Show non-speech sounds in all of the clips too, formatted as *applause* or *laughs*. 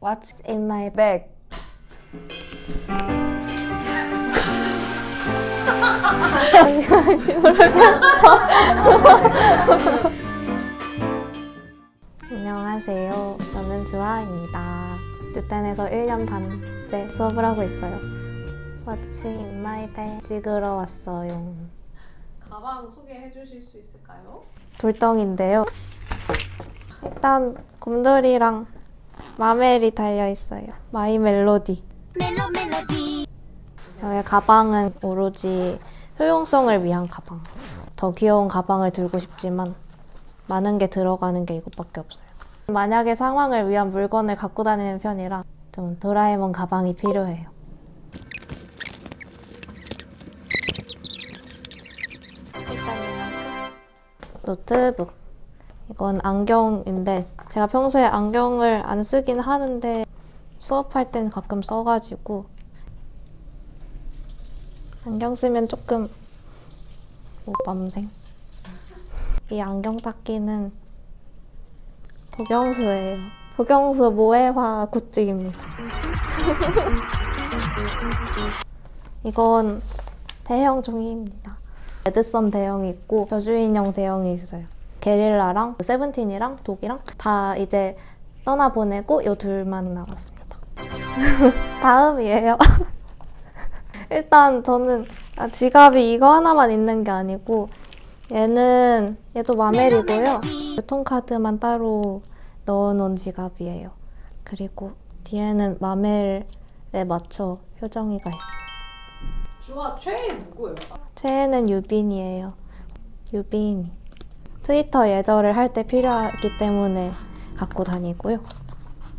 What's in my bag? *laughs* 안녕하세요. 저는 주아입니다. 뉴텐에서 1년 반째 수업을 하고 있어요. What's in my bag? 찍으러 왔어요. 가방 소개해 주실 수 있을까요? 돌덩인데요. 일단 곰돌이랑 마멜이 달려 있어요. 마이 멜로디. 저의 가방은 오로지 효용성을 위한 가방. 더 귀여운 가방을 들고 싶지만 많은 게 들어가는 게 이것밖에 없어요. 만약에 상황을 위한 물건을 갖고 다니는 편이라 좀 도라에몽 가방이 필요해요. 노트북. 이건 안경인데 제가 평소에 안경을 안 쓰긴 하는데 수업할 땐 가끔 써가지고 안경 쓰면 조금 오밤생. 이 안경 닦기는 도경수예요. 도경수 모해화 굿즈입니다. *laughs* 이건 대형 종이입니다. 레드선 대형이 있고 저주인형 대형이 있어요. 게릴라랑 세븐틴이랑 독이랑 다 이제 떠나보내고 요 둘만 남았습니다. *laughs* 다음이에요. *laughs* 일단 저는 아, 지갑이 이거 하나만 있는 게 아니고 얘는 얘도 마멜이고요. 교통카드만 따로 넣어놓은 지갑이에요. 그리고 뒤에는 마멜에 맞춰 효정이가 있어요. 주아 최애 누구예요? 최애는 유빈이에요. 유빈이. 트위터 예절을 할 때 필요하기 때문에 갖고 다니고요.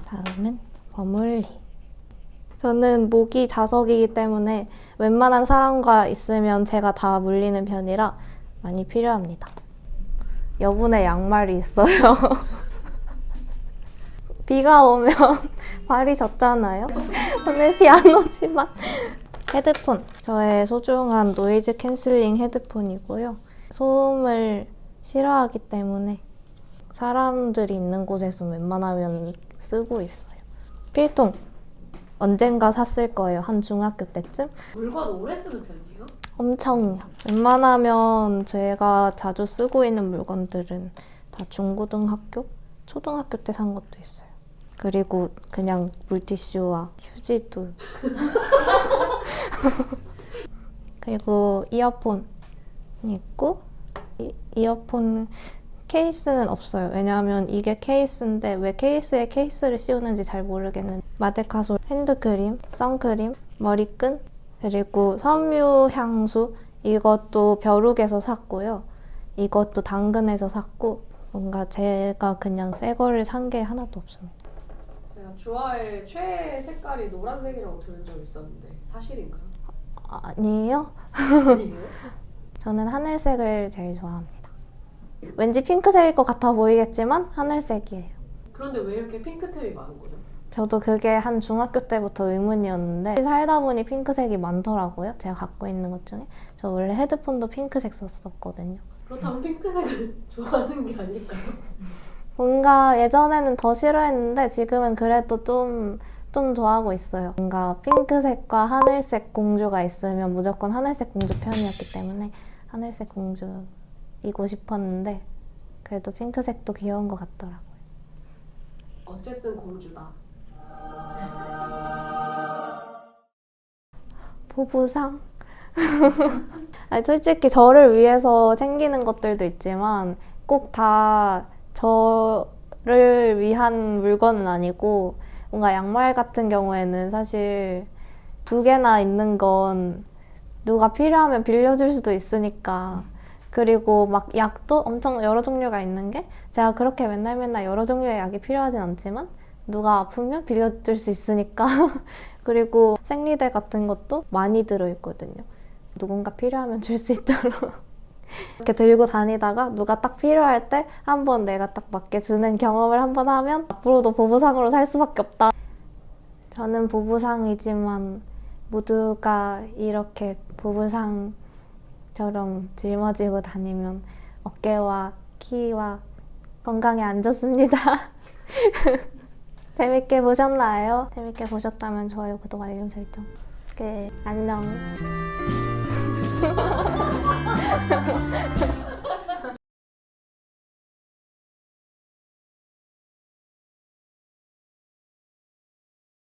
다음은 버물리. 저는 목이 자석이기 때문에 웬만한 사람과 있으면 제가 다 물리는 편이라 많이 필요합니다. 여분의 양말이 있어요. *laughs* 비가 오면 *laughs* 발이 젖잖아요. *laughs* 오늘 비 안 오지만 헤드폰. 저의 소중한 노이즈 캔슬링 헤드폰이고요. 소음을 싫어하기 때문에 사람들이 있는 곳에서 웬만하면 쓰고 있어요. 필통. 언젠가 샀을 거예요. 한 중학교 때쯤. 물건 오래 쓰는 편이에요? 엄청요. 웬만하면 제가 자주 쓰고 있는 물건들은 다 중고등학교, 초등학교 때 산 것도 있어요. 그리고 그냥 물티슈와 휴지도. *laughs* 그리고 이어폰 있고 이, 이어폰 케이스는 없어요. 왜냐하면 이게 케이스인데 왜 케이스에 케이스를 씌우는지 잘 모르겠는데 마데카소 핸드크림, 선크림, 머리끈 그리고 섬유 향수 이것도 벼룩에서 샀고요. 이것도 당근에서 샀고 뭔가 제가 그냥 새 거를 산 게 하나도 없습니다. 제가 주아의 최애 색깔이 노란색이라고 들은 적이 있었는데 사실인가요? 아니에요? 아니에요? 저는 하늘색을 제일 좋아합니다. 왠지 핑크색일 것 같아 보이겠지만 하늘색이에요. 그런데 왜 이렇게 핑크템이 많은 거죠? 저도 그게 한 중학교 때부터 의문이었는데 살다 보니 핑크색이 많더라고요. 제가 갖고 있는 것 중에 저 원래 헤드폰도 핑크색 썼었거든요. 그렇다면 핑크색을 *laughs* 좋아하는 게 아닐까요? 뭔가 예전에는 더 싫어했는데 지금은 그래도 좀, 좀 좋아하고 있어요. 뭔가 핑크색과 하늘색 공주가 있으면 무조건 하늘색 공주 편이었기 때문에 하늘색 공주이고 싶었는데 그래도 핑크색도 귀여운 것 같더라고요. 어쨌든 공주다. 보부상? *laughs* 아니, 솔직히 저를 위해서 챙기는 것들도 있지만 꼭 다 저를 위한 물건은 아니고 뭔가 양말 같은 경우에는 사실 두 개나 있는 건 누가 필요하면 빌려줄 수도 있으니까 그리고 막 약도 엄청 여러 종류가 있는 게 제가 그렇게 맨날 맨날 여러 종류의 약이 필요하진 않지만 누가 아프면 빌려줄 수 있으니까 *laughs* 그리고 생리대 같은 것도 많이 들어있거든요. 누군가 필요하면 줄 수 있도록 *laughs* 이렇게 들고 다니다가 누가 딱 필요할 때 한 번 내가 딱 맞게 주는 경험을 한 번 하면 앞으로도 보부상으로 살 수밖에 없다. 저는 보부상이지만 모두가 이렇게 보부상처럼 짊어지고 다니면 어깨와 키와 건강에 안 좋습니다. *laughs* 재밌게 보셨나요? 재밌게 보셨다면 좋아요, 구독, 알림 설정. 그 안녕. *laughs*